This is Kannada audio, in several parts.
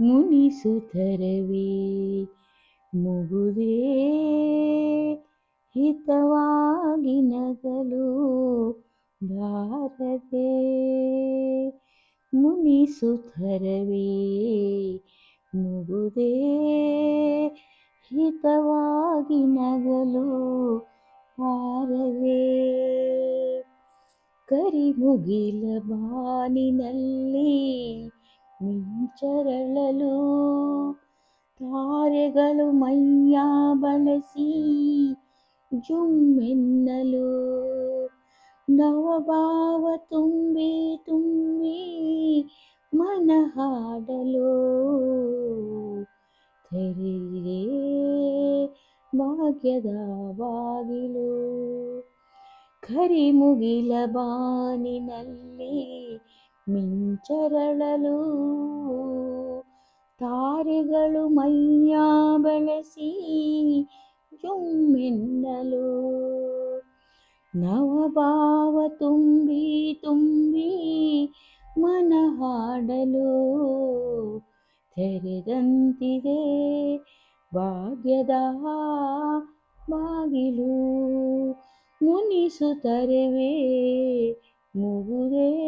ಮುನಿಸುತ್ತರವೇ ಮುಗುದೇ ಹಿತವಾಗಿ ನಗಲು ಮುನಿ ಮುನಿಸುತ್ತರವೇ ಮುಗುದೇ ಹಿತವಾಗಿ ನಗಲು ಕರಿ ಕರಿಮುಗಿಲ ಬಾನಿನಲ್ಲಿ ಮಿಂಚರಳಲು ತಾರೆಗಳು ಮೈಯ ಬಳಸಿ ಜುಮ್ಮೆನ್ನಲು ನವಭಾವ ತುಂಬಿ ತುಂಬಿ ಮನ ಹಾಡಲು ತೆರೆದಿದೆ ಭಾಗ್ಯದ ಬಾಗಿಲು ಕರಿಮುಗಿಲ ಬಾನಿನಲ್ಲಿ ಮಿಂಚರಳಲು. ತಾರೆಗಳು ಮೈಯ ಬಳಸಿ ಜುಮ್ಮೆನ್ನಲು. ನವಭಾವ ತುಂಬಿ ತುಂಬಿ ಮನ ಹಾಡಲು ತೆರೆದಂತಿದೆ ಭಾಗ್ಯದ ಬಾಗಿಲು. ಮುನಿಸುತ್ತರೆವೇ ಮುಗುದೇ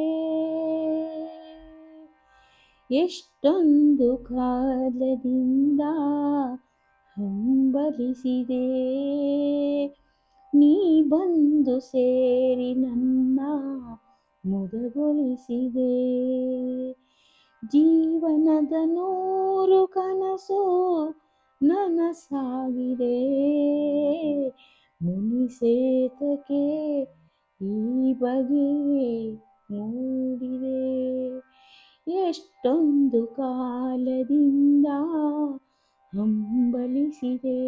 ಎಷ್ಟೊಂದು ಕಾಲದಿಂದ ಹಂಬಲಿಸಿದೆ. ನೀ ಬಂದು ಸೇರಿ ನನ್ನ ಮುದಗೊಳಿಸಿದೆ. ಜೀವನದ ನೂರು ಕನಸು ನನಸಾಗಿದೆ. ಮುನಿಸೇತಕ್ಕೆ ಈ ಬಗೆ ಮೂಡಿದೆ. ಎಷ್ಟೊಂದು ಕಾಲದಿಂದ ಹಂಬಲಿಸಿದೆ.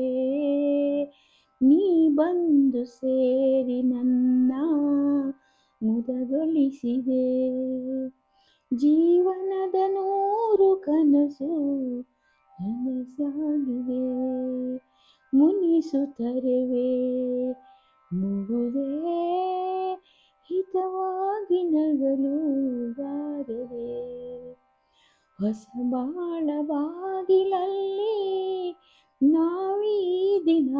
ನೀ ಬಂದು ಸೇರಿ ನನ್ನ ಮುದಗೊಳಿಸಿದೆ. ಜೀವನದ ನೂರು ಕನಸು ನನಸಾಗಿದೆ. ಮುನಿಸುತ್ತರವೇ, ಮುಗುದೇ ಹಿತವಾಗಿ ನಗಲು ಬಾರದೆ ಹೊಸ ಬಾಳ ಬಾಗಿಲಲ್ಲಿ ನಾವೀ ದಿನ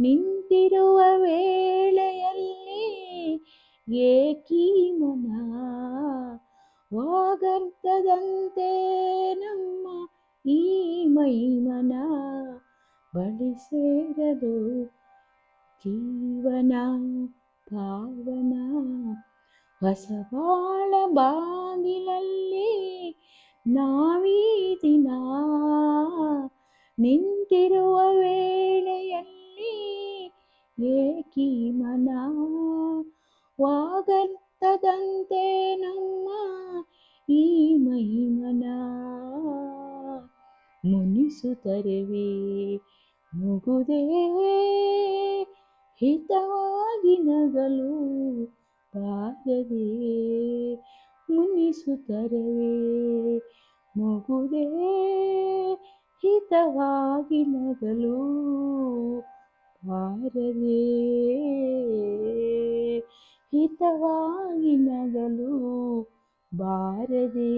ನಿಂತಿರುವ ವೇಳೆಯಲ್ಲಿ ಏಕೀ ಮನ. ವಾಗರ್ತದಂತೆ ನಮ್ಮ ಈ ಮೈಮನ ಬಳಿ ಸೇರಲು ಜೀವನ ಪಾವನ ಹೊಸ ಬಾಳ ಬಾಗಿಲಲ್ಲಿ ನಾವೀ ದಿನ ನಿಂತಿರುವ ವೇಳೆಯಲ್ಲಿ ಏಕಿ ಮನ. ವಾಗತ್ತದಂತೆ ನಮ್ಮ ಈ ಮಹಿಮನ ಮುನಿಸುತ್ತರವೇ ಮುಗುದೇ ಹಿತವಾಗಿ ನಗಲು ಬಾರದೆ ಮುನಿಸುತ್ತರವೇ ಮಗುದೇ ಹಿತವಾಗಿ ನಗಲು ಬಾರದೆ ಹಿತವಾಗಿ ನಗಲು ಬಾರದೆ.